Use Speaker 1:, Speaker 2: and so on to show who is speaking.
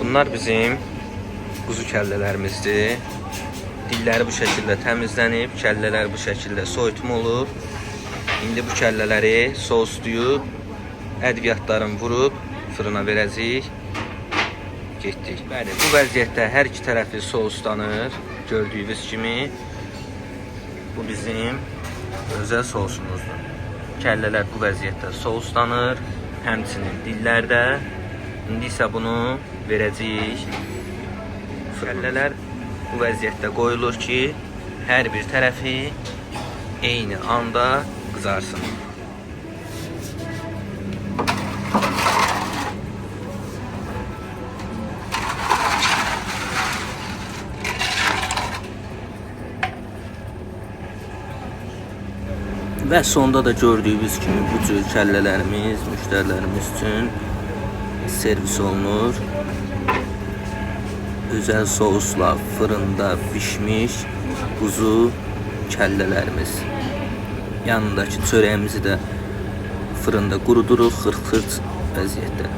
Speaker 1: Bunlar bizim kuzu kəllələrimizdir. Dilləri bu şəkildə təmizlənib, kəllələr bu şəkildə soyutma olur. İndi bu kəllələri soslayıb, ədviyyatların vurub fırına verəcəyik. Getdik. Bəli, bu vəziyyətdə hər iki tərəfi soslanır. Gördüyünüz kimi bu bizim özel sosumuzdur. Kəllələr bu vəziyyətdə soslanır, həmçinin dillər də. İndi isə bunu verəcəyik. Kəllələr bu vəziyyətdə qoyulur ki, hər bir tərəfi eyni anda qızarsın. Və sonda da gördüyünüz kimi bu cür kəllələrimiz müştərilərimiz üçün servis olunur. Özəl sousla fırında bişmiş quzu kəllələrimiz. Yanındakı çörəyimizi də fırında quruduruq xırx-xırç vəziyyətdə.